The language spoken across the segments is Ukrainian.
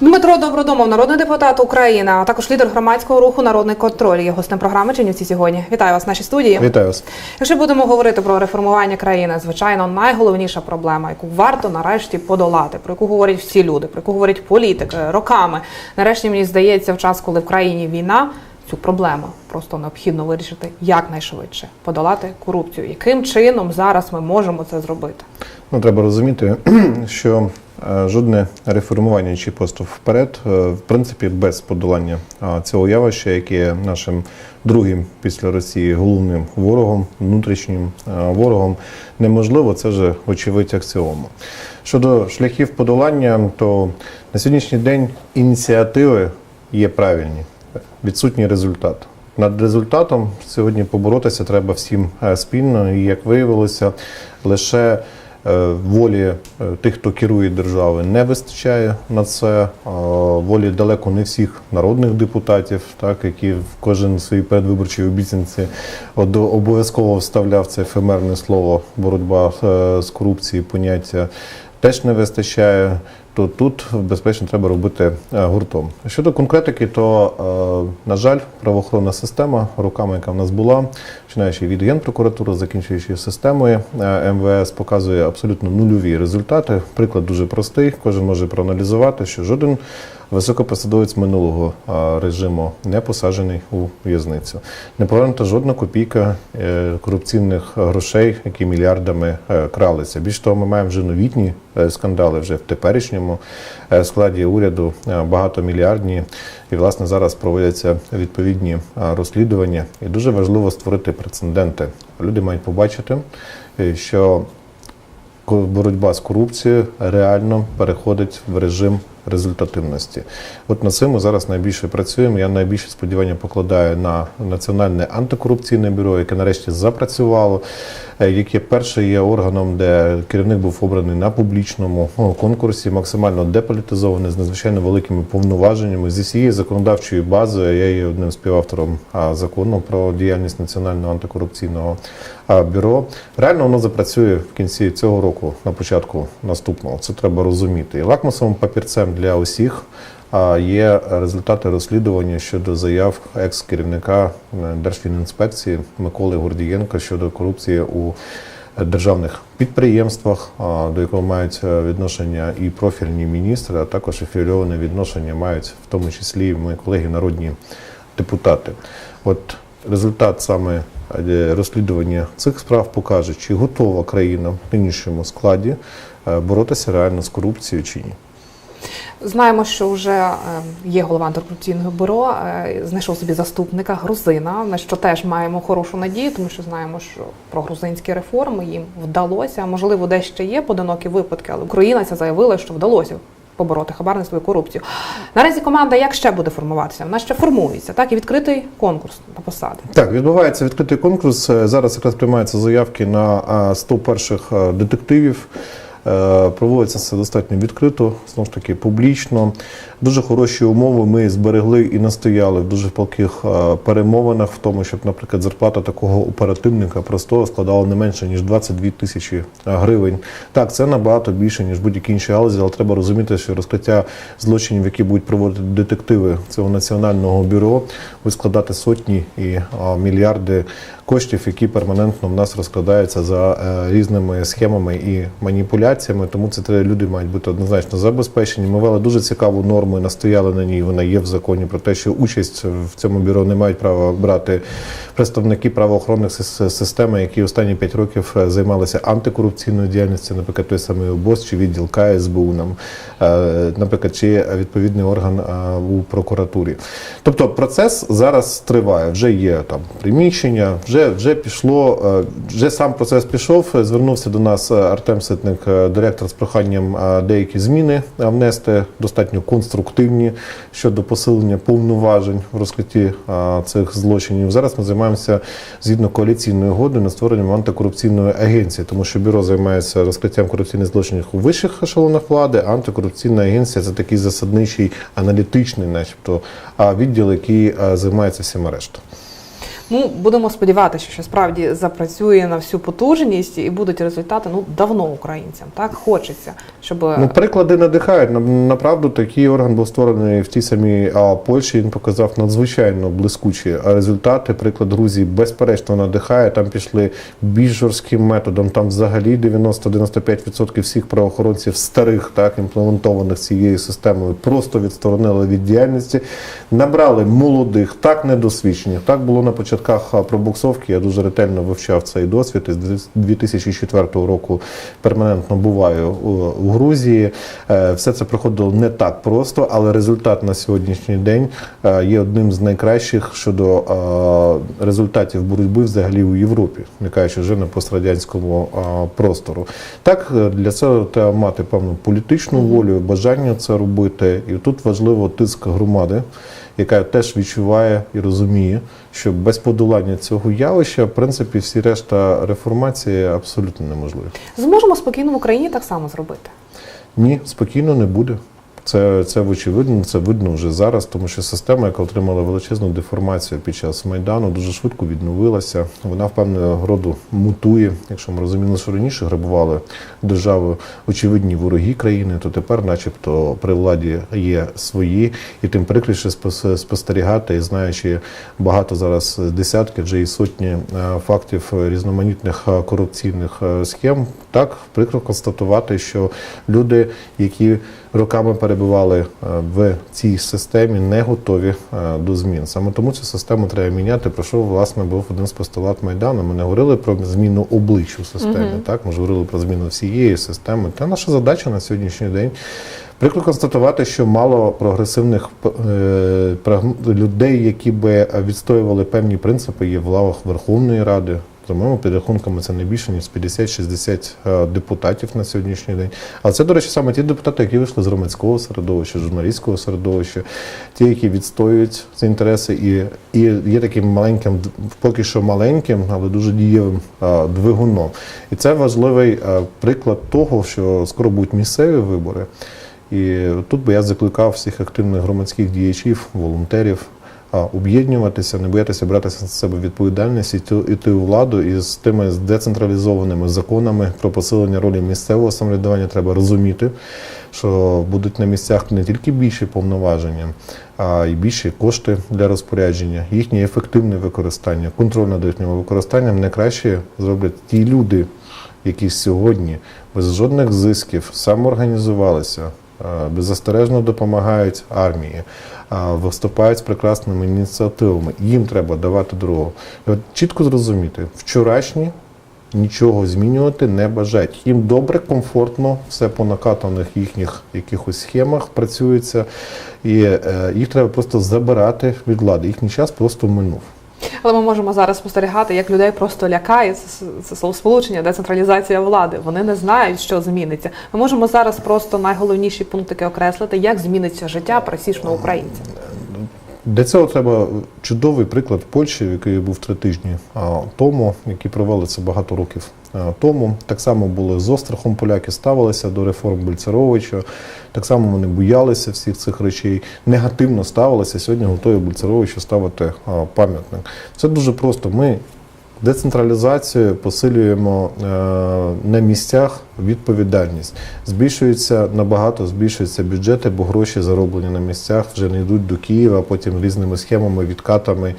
Дмитро Добродомов, народний депутат України, а також лідер громадського руху Народний контроль. Є гостем програми Чинівці сьогодні. Вітаю вас в нашій студії. Вітаю вас. Якщо будемо говорити про реформування країни, звичайно, найголовніша проблема, яку варто нарешті подолати, про яку говорять всі люди, про яку говорять політики роками. Нарешті мені здається, в час, коли в країні війна, цю проблему просто необхідно вирішити якнайшвидше, подолати корупцію. Яким чином зараз ми можемо це зробити? Ну, треба розуміти, що е, жодне реформування чи поступ вперед, е, в принципі, без подолання цього явища, яке є нашим другим після Росії головним ворогом, внутрішнім е, ворогом, неможливо. Це вже очевидь аксіома. Щодо шляхів подолання, то на сьогоднішній день ініціативи є правильні, відсутній результат. Над результатом сьогодні поборотися треба всім е, спільно, і як виявилося, лише е, волі е, тих, хто керує державою, не вистачає на це. Волі далеко не всіх народних депутатів, так які в кожен своїй передвиборчій обіцянці обов'язково вставляв це ефемерне слово боротьба з корупцією, поняття теж не вистачає. То тут безпечно треба робити е, гуртом. Щодо конкретики, то е, на жаль, правоохоронна система руками, яка в нас була, починаючи від генпрокуратури, закінчуючи системою е, МВС, показує абсолютно нульові результати. Приклад дуже простий. Кожен може проаналізувати, що жоден високопосадовець минулого режиму не посаджений у в'язницю. Не повернута жодна копійка е, корупційних грошей, які мільярдами е, кралися. Більш того, ми маємо вже новітні е, скандали вже в теперішньому складі уряду багатомільярдні. І власне зараз проводяться відповідні розслідування. І дуже важливо створити прецеденти. Люди мають побачити, що боротьба з корупцією реально переходить в режим результативності. От над цим ми зараз найбільше працюємо. Я найбільше сподівання покладаю на Національне антикорупційне бюро, яке нарешті запрацювало, яке перше є органом, де керівник був обраний на публічному ну, конкурсі, максимально деполітизований, з надзвичайно великими повноваженнями. Зі всією законодавчою базою я є одним співавтором закону про діяльність Національного антикорупційного бюро. Реально воно запрацює в кінці цього року, на початку наступного. Це треба розуміти. І лакмусовим папірцем для усіх є результати розслідування щодо заяв екс-керівника е, Держфінінспекції Миколи Гордієнка щодо корупції у державних підприємствах, до якого мають е, відношення і профільні міністри, а також афілійоване відношення мають в тому числі і мої колеги народні депутати. От результат саме е, розслідування цих справ покаже, чи готова країна в нинішньому складі боротися реально з корупцією чи ні. Знаємо, що вже е, є голова антикорупційного бюро, е, знайшов собі заступника грузина, на що теж маємо хорошу надію, тому що знаємо, що про грузинські реформи їм вдалося. Можливо, де ще є поодинокі випадки, але Україна ця заявила, що вдалося побороти хабарництво і корупцію. Наразі команда як ще буде формуватися? Вона ще формується, так і відкритий конкурс на посади. Так, відбувається відкритий конкурс. Е, Зараз якраз приймаються заявки на а, 100 перших е, детективів. Е, Проводиться це достатньо відкрито, знову ж таки публічно. Дуже хороші умови ми зберегли і настояли в дуже палких е, перемовинах, в тому, щоб, наприклад, зарплата такого оперативника простого складала не менше ніж 22 тисячі е, гривень. Так, це набагато більше ніж будь-які інші галузі, але треба розуміти, що розкриття злочинів, які будуть проводити детективи цього національного бюро, будуть складати сотні і мільярди коштів, які перманентно в нас розкладаються за е, різними схемами і маніпуляціями. Тому це люди мають бути однозначно забезпечені. Ми вели дуже цікаву норму і настояли на ній. Вона є в законі про те, що участь в цьому бюро не мають права брати представники правоохоронних систем, які останні 5 років е, займалися антикорупційною діяльністю, наприклад, той самий ОБОС чи відділ КСБУ нам, е, наприклад, чи відповідний орган е, у прокуратурі. Тобто процес зараз триває. Вже є там приміщення, вже вже пішло, вже сам процес пішов. Звернувся до нас Артем Ситник, директор з проханням деякі зміни внести достатньо конструктивні щодо посилення повноважень в розкритті е, цих злочинів. Зараз ми займаємося згідно коаліційної угоди над створенням антикорупційної агенції, тому що бюро займається розкриттям корупційних злочинів у вищих ешелонах влади. А антикорупційна агенція це такий засадничий аналітичний, начебто, відділ, який е, займається всіма решта. Ну, будемо сподіватися, що справді запрацює на всю потужність і будуть результати ну давно українцям. Так хочеться щоб Ну, приклади надихають. На- Направду такий орган був створений в тій самій Польщі. Він показав надзвичайно блискучі результати. Приклад Грузії безперечно надихає. Там пішли більш жорстким методом. Там взагалі 90-95% всіх правоохоронців старих, так імплементованих цією системою, просто відсторонили від діяльності. Набрали молодих, так недосвідчених. Так було на початках пробуксовки. Я дуже ретельно вивчав цей досвід. З 2004 року перманентно буваю у, у Грузії. Е, Все це проходило не так просто, але результат на сьогоднішній день е, є одним з найкращих щодо е, результатів боротьби взагалі у Європі, не кажучи вже на пострадянському простору. Так, для цього треба мати певну політичну волю, бажання це робити. І тут важливо тиск громади. Яка теж відчуває і розуміє, що без подолання цього явища, в принципі, всі решта реформації абсолютно неможливі. зможемо спокійно в Україні так само зробити. Ні, спокійно не буде. Це, це очевидно, це видно вже зараз, тому що система, яка отримала величезну деформацію під час Майдану, дуже швидко відновилася. Вона в певного роду мутує. Якщо ми розуміли, що раніше грабували державу очевидні вороги країни, то тепер, начебто, при владі є свої, і тим прикріше спос- спостерігати, і знаючи багато зараз десятки, вже і сотні е, фактів різноманітних е, корупційних е, схем, так прикро констатувати, що люди, які роками перебували е, в цій системі, не готові е, до змін. Саме тому цю систему треба міняти. Про що власне був один з постулат Майдану. Ми не говорили про зміну облич у системі. Так, ми ж говорили про зміну всієї системи. Та наша задача на сьогоднішній день. Прикро констатувати, що мало прогресивних е, людей, які би відстоювали певні принципи, є в лавах Верховної Ради. За моїми підрахунками, це не більше ніж 50-60 е, депутатів на сьогоднішній день. Але це, до речі, саме ті депутати, які вийшли з громадського середовища, журналістського середовища, ті, які відстоюють ці інтереси, і, і є таким маленьким, поки що маленьким, але дуже дієвим е, двигуном. І це важливий е, приклад того, що скоро будуть місцеві вибори. І тут би я закликав всіх активних громадських діячів, волонтерів об'єднуватися, не боятися братися на себе відповідальність, іти, іти у владу. І з тими децентралізованими законами про посилення ролі місцевого самоврядування треба розуміти, що будуть на місцях не тільки більші повноваження, а й більші кошти для розпорядження, їхнє ефективне використання, контроль над їхнім використанням найкраще зроблять ті люди, які сьогодні без жодних зисків самоорганізувалися, беззастережно допомагають армії, е, виступають з прекрасними ініціативами. Їм треба давати дорогу. Чітко зрозуміти, вчорашні нічого змінювати не бажають. Їм добре, комфортно, все по накатаних їхніх якихось схемах працюється, і е, їх треба просто забирати від влади. Їхній час просто минув. Але ми можемо зараз спостерігати, як людей просто лякає це, словосполучення, децентралізація влади. Вони не знають, що зміниться. Ми можемо зараз просто найголовніші пунктики окреслити, як зміниться життя пересічного українця. Для цього треба чудовий приклад Польщі, який був три тижні тому, які провели це багато років тому. Так само були з острахом поляки, ставилися до реформ Бульцеровича. Так само вони боялися всіх цих речей, негативно ставилися. Сьогодні готові Бульцеровичу ставити пам'ятник. Це дуже просто. Ми децентралізацією посилюємо е, на місцях відповідальність. Збільшується набагато, збільшуються бюджети, бо гроші зароблені на місцях вже не йдуть до Києва, потім різними схемами, відкатами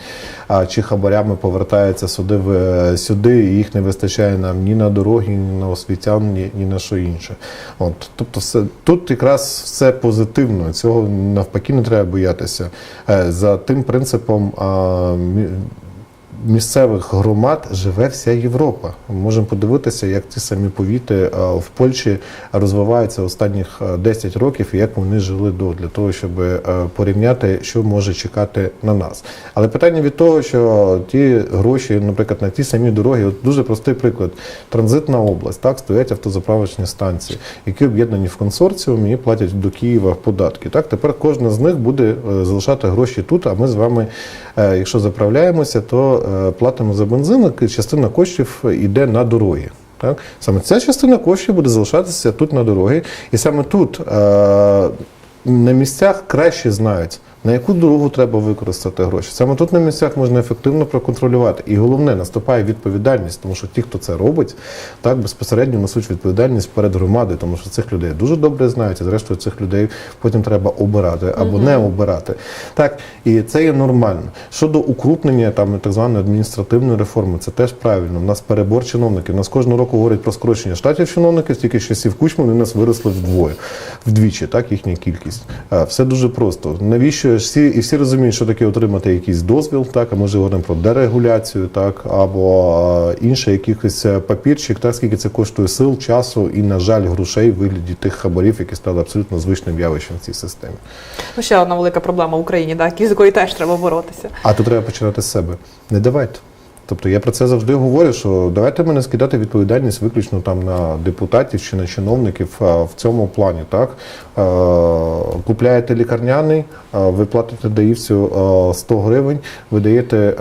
чи хабарями повертаються сюди, в- сюди, і їх не вистачає нам ні на дороги, ні на освітян, ні, ні на що інше. От, тобто, все тут якраз все позитивно. Цього навпаки не треба боятися. Е, За тим принципом. Місцевих громад живе вся Європа. Ми можемо подивитися, як ті самі повіти е, в Польщі розвиваються останніх е, 10 років і як вони жили до для того, щоб е, порівняти, що може чекати на нас. Але питання від того, що ті гроші, наприклад, на ті самі дороги, от дуже простий приклад: транзитна область, так стоять автозаправочні станції, які об'єднані в консорціумі і платять до Києва податки. Так тепер кожна з них буде е, залишати гроші тут. А ми з вами, е, якщо заправляємося, то е, платимо за бензин. Частина коштів йде на дороги. Так саме ця частина коштів буде залишатися тут на дороги, і саме тут. Е, на місцях краще знають. На яку дорогу треба використати гроші? Саме тут на місцях можна ефективно проконтролювати. І головне, наступає відповідальність, тому що ті, хто це робить, так безпосередньо несуть відповідальність перед громадою, тому що цих людей дуже добре знають, і зрештою цих людей потім треба обирати або не обирати. Так, і це є нормально. Щодо укрупнення там так званої адміністративної реформи, це теж правильно. У нас перебор чиновників. У нас кожного року говорять про скорочення штатів чиновників, тільки з часів кучми вони нас виросли вдвоє, вдвічі, так їхня кількість. Все дуже просто. Навіщо всі і всі розуміють, що таке отримати якийсь дозвіл, так а ми ж говоримо про дерегуляцію, так або інше якихось е, папірчик, так скільки це коштує сил, часу і, на жаль, грошей в вигляді тих хабарів, які стали абсолютно звичним явищем в цій системі. Ну, ще одна велика проблема в Україні, так, з якою теж треба боротися. А то треба починати з себе. Не давайте. Тобто я про це завжди говорю, що давайте мене скидати відповідальність виключно там на депутатів чи на чиновників в цьому плані. Так купляєте лікарняний, ви платите даївцю 100 гривень, ви даєте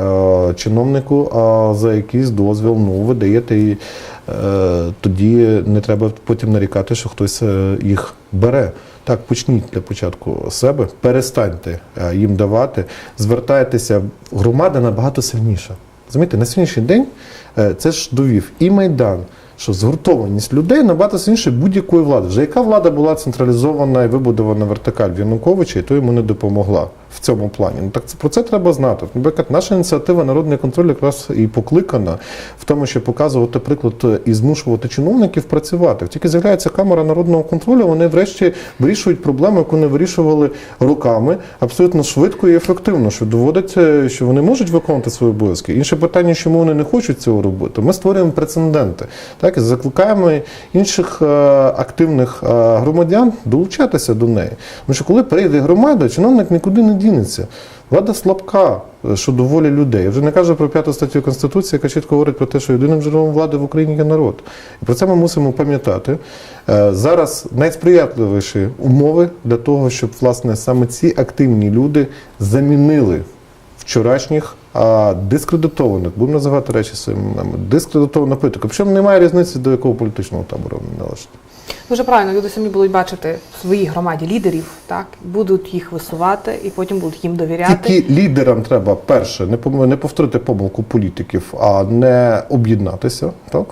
чиновнику за якийсь дозвіл. Ну ви даєте і е, тоді не треба потім нарікати, що хтось е, їх бере. Так, почніть для початку себе, перестаньте е, їм давати, звертайтеся. Громада набагато сильніша. Розумієте, на сьогоднішній день е, це ж довів і Майдан, що згуртованість людей набагато сильніше будь-якої влади. Вже яка влада була централізована і вибудована вертикаль Януковича, і то йому не допомогла в цьому плані. Ну так це про це треба знати. Наприклад, наша ініціатива Народний контроль якраз і покликана в тому, щоб показувати приклад е, і змушувати чиновників працювати. Тільки з'являється камера народного контролю, вони врешті вирішують проблему, яку не вирішували роками, абсолютно швидко і ефективно, що доводить, е, що вони можуть виконувати свої обов'язки. Інше питання, чому вони не хочуть цього робити. Ми створюємо прецеденти, так і закликаємо інших е, активних е, громадян долучатися до неї. Тому що коли прийде громада, чиновник нікуди не дінеться. Влада слабка е, щодо волі людей. Я вже не кажу про п'яту статтю Конституції, яка чітко говорить про те, що єдиним джерелом влади в Україні є народ. І про це ми мусимо пам'ятати. Зараз найсприятливіші умови для того, щоб власне саме ці активні люди замінили вчорашніх дискредитованих, будемо називати речі своїми іменами, дискредитованих політиків. Причому немає різниці, до якого політичного табору вони належать. Дуже правильно, люди самі будуть бачити в своїй громаді лідерів, так, будуть їх висувати і потім будуть їм довіряти. Тільки лідерам треба перше не не повторити помилку політиків, а не об'єднатися, так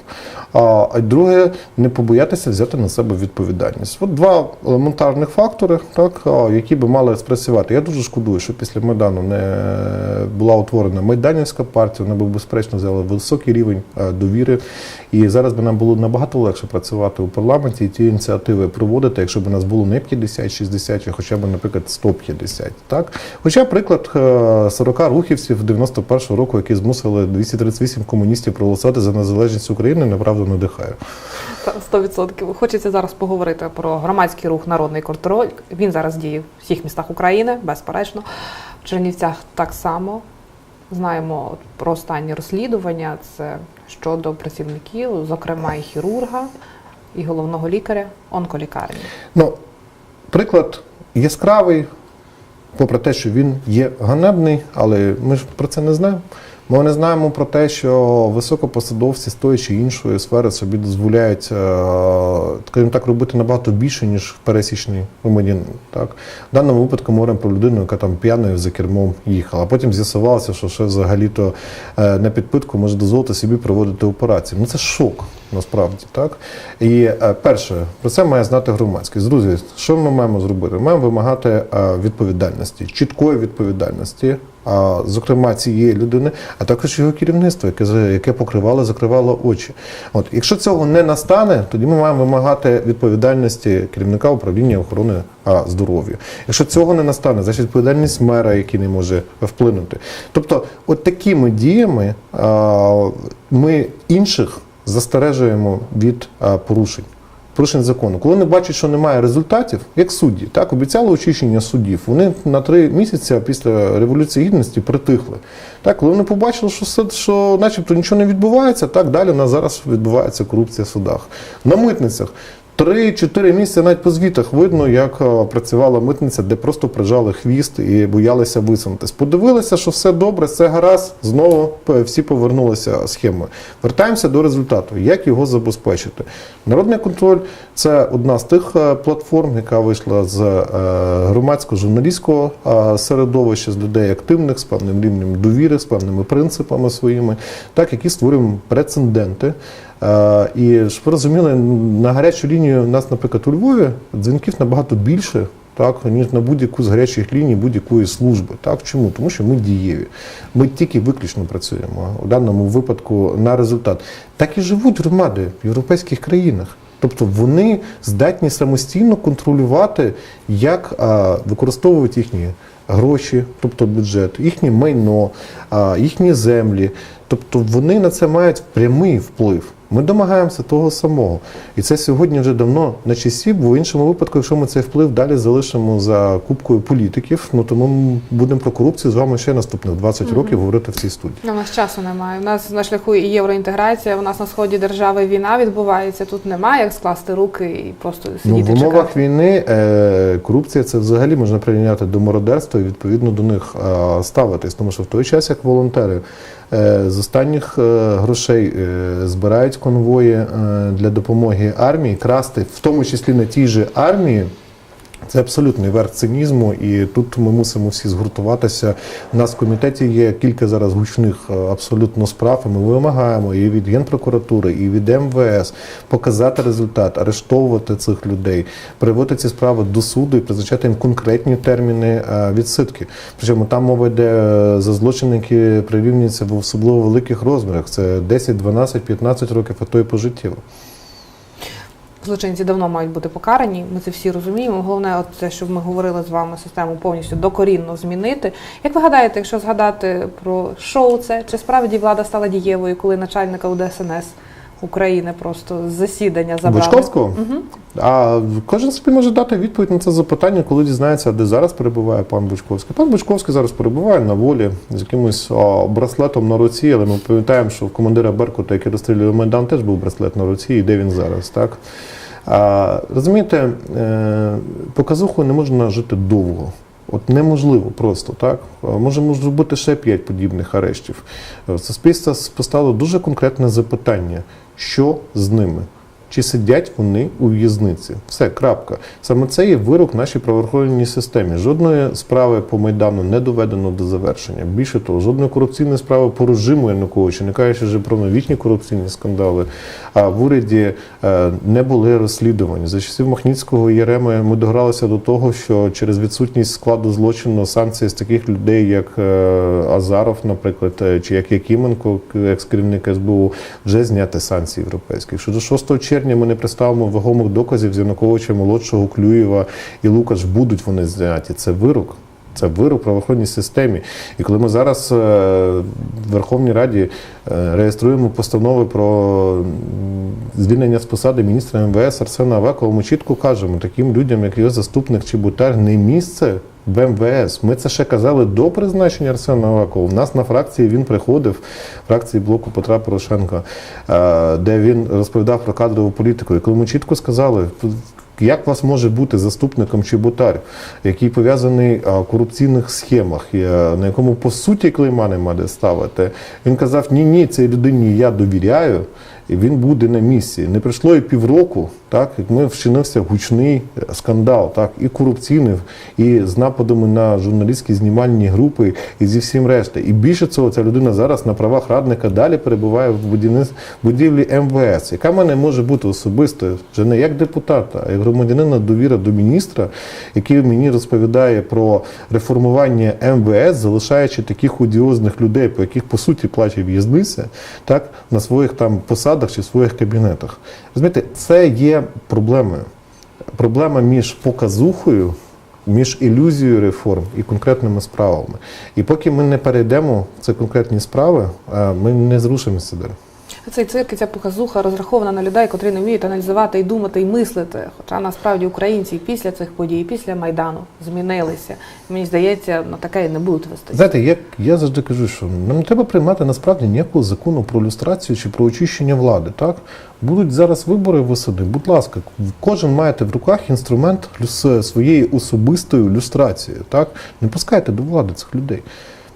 а друге не побоятися взяти на себе відповідальність. От два елементарних фактори, так які би мали спрацювати. Я дуже шкодую, що після майдану не була утворена майданівська партія. Вона би безперечно взяла високий рівень е, довіри, і зараз би нам було набагато легше працювати у парламенті і ті ініціативи проводити, якщо б у нас було не 50, 60, а хоча б, наприклад, 150. Так, хоча приклад е, 40 рухівців 91-го року, які змусили 238 комуністів проголосувати за незалежність України, направду надихає. Та, 100%. Хочеться зараз поговорити про громадський рух Народний контроль. Він зараз діє в всіх містах України, безперечно. В Чернівцях так само. Знаємо про останні розслідування. Це щодо працівників, зокрема і хірурга, і головного лікаря онколікарні. Ну, приклад яскравий, попри те, що він є ганебний, але ми ж про це не знаємо. Ми не знаємо про те, що високопосадовці з тої чи іншої сфери собі дозволяють, е, скажімо так, робити набагато більше, ніж пересічний громадянин. Так? В даному випадку ми говоримо про людину, яка там п'яною за кермом їхала. Потім з'ясувалося, що ще взагалі-то е, на підпитку може дозволити собі проводити операції. Ну це шок насправді. Так? І е, перше, про це має знати громадськість. Друзі, що ми маємо зробити? Ми маємо вимагати е, відповідальності, чіткої відповідальності, зокрема цієї людини, а також його керівництва, яке, яке покривало, закривало очі. От, якщо цього не настане, тоді ми маємо вимагати відповідальності керівника управління охорони здоров'я. Якщо цього не настане, значить відповідальність мера, який не може вплинути. Тобто, от такими діями ми інших застережуємо від порушень. Порушень закону. Коли вони бачать, що немає результатів, як судді, так обіцяли очищення суддів. Вони на три місяці після революції гідності притихли. Так, коли вони побачили, що все, що начебто нічого не відбувається, так далі у нас зараз відбувається корупція в судах. На митницях Три-чотири місяці навіть по звітах видно, як е, працювала митниця, де просто прижали хвіст і боялися висунутись. Подивилися, що все добре, все гаразд. Знову всі повернулися схемою. Вертаємося до результату. Як його забезпечити? Народний контроль це одна з тих е, платформ, яка вийшла з е, громадсько-журналістського е, середовища, з людей активних, з певним рівнем довіри, з певними принципами своїми, так які створюємо прецеденти. Е, І щоб ви розуміли, на гарячу лінію у нас, наприклад, у Львові дзвінків набагато більше, так, ніж на будь-яку з гарячих ліній будь-якої служби. Так, чому? Тому що ми дієві. Ми тільки виключно працюємо у даному випадку на результат. Так і живуть громади в європейських країнах. Тобто вони здатні самостійно контролювати, як використовують їхні гроші, тобто бюджет, їхнє майно, їхні землі. Тобто вони на це мають прямий вплив. Ми домагаємося того самого. І це сьогодні вже давно на часі, бо в іншому випадку, якщо ми цей вплив далі залишимо за кубкою політиків, ну то ми будемо про корупцію з вами ще наступних 20 років говорити в цій студії. У нас часу немає. У нас на шляху і євроінтеграція. У нас на сході держави війна відбувається. Тут немає як скласти руки і просто Ну, сидіти в умовах чекати. війни е, корупція це взагалі можна прийняти до мародерства і відповідно до них е, ставитись. Тому що в той час, як волонтери з останніх е, грошей е, збирають конвої е, для допомоги армії, красти, в тому числі на тій же армії. Це абсолютний верх цинізму, і тут ми мусимо всі згуртуватися. У нас в комітеті є кілька зараз гучних е, абсолютно справ. і Ми вимагаємо і від Генпрокуратури, і від МВС показати результат, арештовувати цих людей, приводити ці справи до суду і призначати їм конкретні терміни е, відсидки. Причому там мова йде е, за злочини, які прирівнюються в особливо великих розмірах. Це 10, 12, 15 років, а то й пожиттєво. Злочинці давно мають бути покарані. Ми це всі розуміємо. Головне, от те, що ми говорили з вами, систему повністю докорінно змінити. Як ви гадаєте, якщо згадати про шоу, це чи справді влада стала дієвою, коли начальника УДСНС України просто з засідання забрали? Бочковського? А кожен собі може дати відповідь на це запитання, коли дізнається, де зараз перебуває пан Бучковський. Пан Бучковський зараз перебуває на волі з якимось о, браслетом на руці, але ми пам'ятаємо, що в командира Беркута, який розстрілював Майдан, теж був браслет на руці, і де він зараз, так? А, розумієте, е, показухою не можна жити довго. От неможливо просто так. А Може, може бути ще п'ять подібних арештів. Е, Суспільство поставило дуже конкретне запитання: що з ними? Чи сидять вони у в'язниці? Все, крапка. Саме це є вирок нашій правоохоронній системі. Жодної справи по Майдану не доведено до завершення. Більше того, жодної корупційної справи по режиму Януковича, не кажучи вже про новітні корупційні скандали. А в уряді е, не були розслідувані. За часів Махніцького Єреми ми догралися до того, що через відсутність складу злочину санкції з таких людей, як е, Азаров, наприклад, е, чи як Якименко, екс-керівник СБУ, вже зняти санкції європейські. Якщо до 6 червня ми не представимо вагомих доказів з Януковича, молодшого, Клюєва і Лукаш, будуть вони зняті. Це вирок. Це вирок правоохоронній системі. І коли ми зараз е, в Верховній Раді е, реєструємо постанови про звільнення з посади міністра МВС Арсена Авакова, ми чітко кажемо таким людям, як його заступник Чебутар, не місце в МВС. Ми це ще казали до призначення Арсена Авакова. У нас на фракції він приходив, фракції блоку Петра Порошенка, е, де він розповідав про кадрову політику. І коли ми чітко сказали, як вас може бути заступником чи бутар, який пов'язаний в корупційних схемах, на якому по суті клейма нема де ставити? Він казав: ні, ні, цій людині я довіряю, він буде на місці. Не пройшло і півроку, так як ми вчинився гучний е, скандал, так і корупційний, і з нападами на журналістські знімальні групи, і зі всім решта. І більше цього, ця людина зараз на правах радника далі перебуває в будівлі МВС, яка в мене може бути особисто вже не як депутата, а як громадянина довіра до міністра, який мені розповідає про реформування МВС, залишаючи таких одіозних людей, по яких по суті плаче в'язниця, так на своїх там посадах чи в своїх кабінетах. Розумієте, це є проблемою. Проблема між показухою, між ілюзією реформ і конкретними справами. І поки ми не перейдемо в це конкретні справи, е, ми не зрушимося далі. Цей цирк і ця показуха розрахована на людей, котрі не вміють аналізувати і думати, і мислити. Хоча насправді українці після цих подій, після Майдану змінилися. Мені здається, на таке і не будуть вести. Знаєте, як я завжди кажу, що нам треба приймати насправді ніякого закону про люстрацію чи про очищення влади. Так будуть зараз вибори восени. Будь ласка, кожен маєте в руках інструмент своєї особистої люстрації. Так не пускайте до влади цих людей.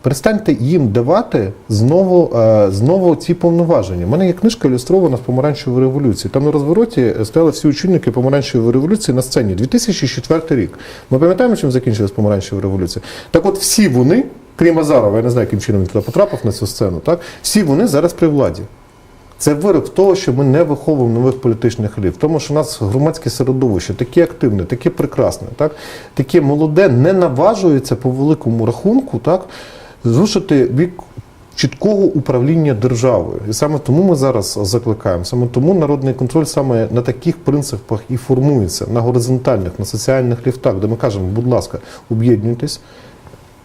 Перестаньте їм давати знову, е, знову ці повноваження. У мене є книжка ілюстрована з помаранчевої революції. Там на розвороті стояли всі очільники помаранчевої революції на сцені. 2004 рік. Ми пам'ятаємо, чим закінчилась помаранчева революція. Так от всі вони, крім Азарова, я не знаю, яким чином він туди потрапив на цю сцену, так? всі вони зараз при владі. Це вирок того, що ми не виховуємо нових політичних еліт. В тому, що у нас громадське середовище таке активне, таке прекрасне, так? таке молоде, не наважується по великому рахунку так? Зрушити бік чіткого управління державою. І саме тому ми зараз закликаємо, саме тому народний контроль саме на таких принципах і формується, на горизонтальних, на соціальних ліфтах, де ми кажемо, будь ласка, об'єднуйтесь.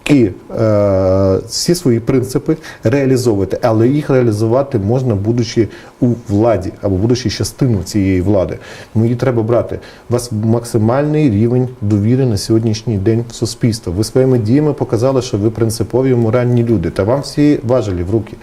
І е, всі свої принципи реалізовувати, але їх реалізувати можна, будучи у владі або будучи частиною цієї влади. Тому треба брати. У вас максимальний рівень довіри на сьогоднішній день в суспільство. Ви своїми діями показали, що ви принципові моральні люди. Та вам всі важелі в руки.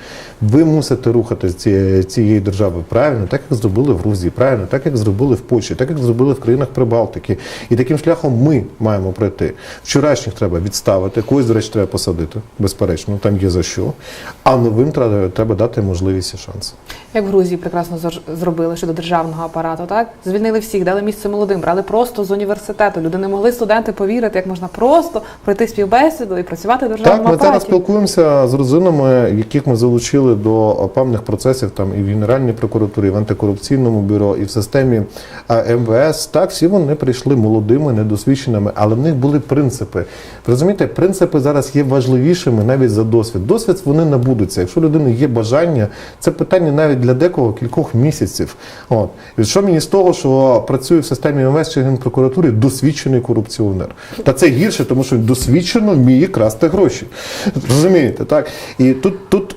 Ви мусите рухати ці- цією державою правильно, так як зробили в Грузії, правильно, так як зробили в Польщі, так як зробили в країнах Прибалтики. І таким шляхом ми маємо пройти. Вчорашніх треба відставити, когось, речі, треба посадити, безперечно, там є за що. А новим треба, дати можливість і шанс. Як в Грузії прекрасно зробили щодо державного апарату, так звільнили всіх, дали місце молодим, брали просто з університету. Люди не могли студенти повірити, як можна просто пройти співбесіду і працювати в державному Так, ми зараз спілкуємося з родзинами, яких ми залучили до певних процесів там і в Генеральній прокуратурі, і в антикорупційному бюро, і в системі МВС. Так, всі вони прийшли молодими, недосвідченими, але в них були принципи. Розумієте, принципи зараз є важливішими навіть за досвід. Досвід вони набудуться. Якщо у людини є бажання, це питання навіть для декого кількох місяців. От і що мені з того, що працює в системі МВС чи Генпрокуратури досвідчений корупціонер? Та це гірше, тому що він досвідчено вміє красти гроші. Розумієте, так? І тут тут.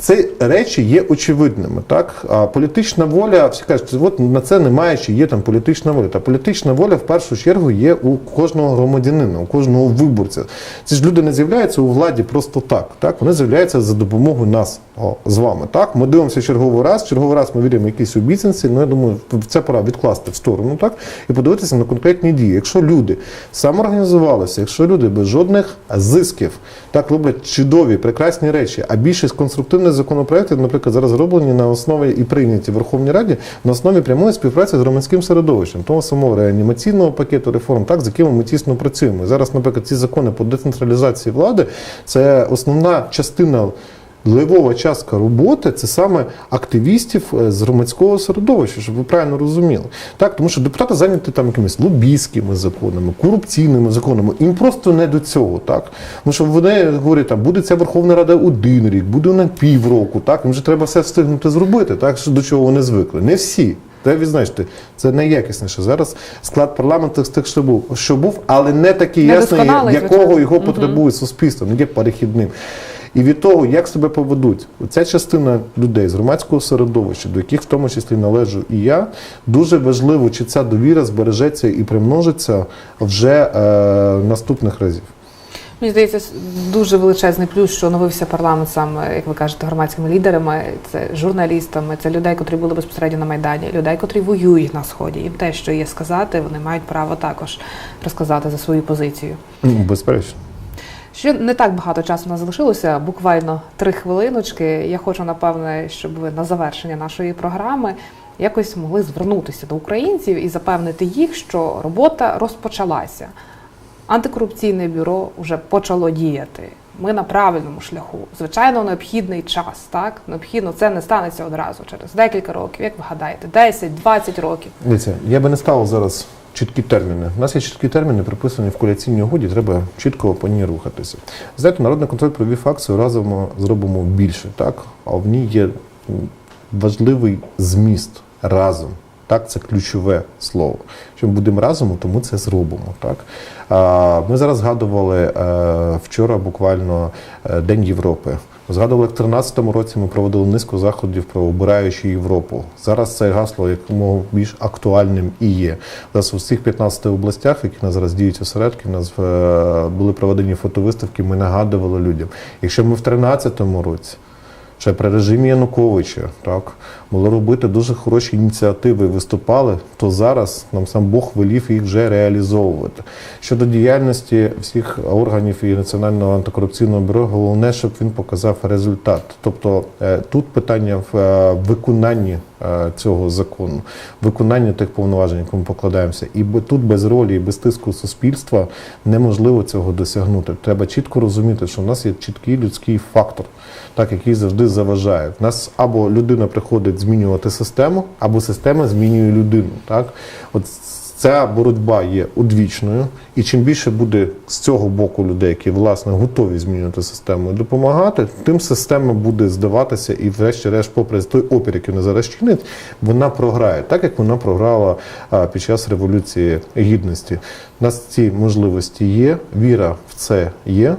Ці речі є очевидними, так а політична воля, всі кажуть, от на це немає, чи є там політична воля. Та політична воля в першу чергу є у кожного громадянина, у кожного виборця. Ці ж люди не з'являються у владі просто так. Так вони з'являються за допомогою нас о, з вами. Так, ми дивимося черговий раз. Черговий раз ми віримо якісь обіцянці. Ну я думаю, це пора відкласти в сторону, так і подивитися на конкретні дії. Якщо люди самоорганізувалися, якщо люди без жодних зисків так роблять чудові, прекрасні речі, а більшість конструктивних законопроєктів, наприклад, зараз зроблені на основі і прийняті в Верховній Раді на основі прямої співпраці з громадським середовищем, того самого реанімаційного пакету реформ, так з якими ми тісно працюємо. Зараз, наприклад, ці закони по децентралізації влади це основна частина. Левова частка роботи це саме активістів е, з громадського середовища, щоб ви правильно розуміли. Так, тому що депутати зайняті там якимись лобійськими законами, корупційними законами. Їм просто не до цього. Так? Тому що вони говорять, там буде ця Верховна Рада один рік, буде на півроку. Так, їм вже треба все встигнути зробити, так що до чого вони звикли. Не всі. Треба відзначити, це найякісніше. Зараз склад парламенту з тих, що був, що був, але не такий ясний, якого звичайно. його потребує суспільство, не є перехідним. І від того, як себе поведуть, ця частина людей з громадського середовища, до яких в тому числі належу і я, дуже важливо, чи ця довіра збережеться і примножиться вже е, наступних разів. Мені здається, дуже величезний плюс, що оновився парламент саме, як ви кажете, громадськими лідерами, це журналістами, це людей, котрі були безпосередньо на майдані, людей, котрі воюють на сході. Їм те, що є сказати, вони мають право також розказати за свою позицію. Безперечно. Ще не так багато часу у нас залишилося, буквально три хвилиночки. Я хочу, напевне, щоб ви на завершення нашої програми якось могли звернутися до українців і запевнити їх, що робота розпочалася. Антикорупційне бюро вже почало діяти. Ми на правильному шляху. Звичайно, необхідний час. Так необхідно це не станеться одразу через декілька років. Як ви гадаєте, 10-20 років. Дивіться, я би не ставив зараз чіткі терміни. У нас є чіткі терміни, приписані в коаліційній угоді, треба чітко по ній рухатися. Знаєте, народний контроль провів акцію разом зробимо більше, так? А в ній є важливий зміст разом. Так, це ключове слово. Що ми будемо разом, то ми це зробимо. Так? Ми зараз згадували е, вчора буквально е, День Європи. Згадували, як в 2013 році ми проводили низку заходів про обираючи Європу. Зараз це гасло якомога більш актуальним і є. Зараз у всіх 15 областях, які нас зараз діють осередки, нас е, були проведені фотовиставки. Ми нагадували людям. Якщо ми в 2013 році. Ще при режимі Януковича так могли робити дуже хороші ініціативи, виступали, то зараз нам сам Бог велів їх вже реалізовувати. Щодо діяльності всіх органів і Національного антикорупційного бюро, головне, щоб він показав результат. Тобто е, тут питання в е, виконанні е, цього закону, виконанні тих повноважень, які ми покладаємося. І тут без ролі і без тиску суспільства неможливо цього досягнути. Треба чітко розуміти, що в нас є чіткий людський фактор, так який завжди заважає. В нас або людина приходить змінювати систему, або система змінює людину. Так, от ця боротьба є одвічною, і чим більше буде з цього боку людей, які власне готові змінювати систему і допомагати, тим система буде здаватися і, врешті-решт, попри той опір, який вона зараз чинить, вона програє, так як вона програла під час революції гідності. У нас ці можливості є, віра в це є.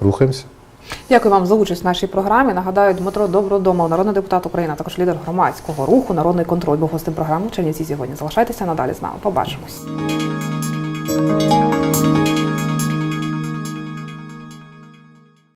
Рухаємося. Дякую вам за участь в нашій програмі. Нагадаю, Дмитро Добродомов, народний депутат України, також лідер громадського руху, народний контроль був гостем програми Чернівці сьогодні. Залишайтеся надалі з нами. Побачимось.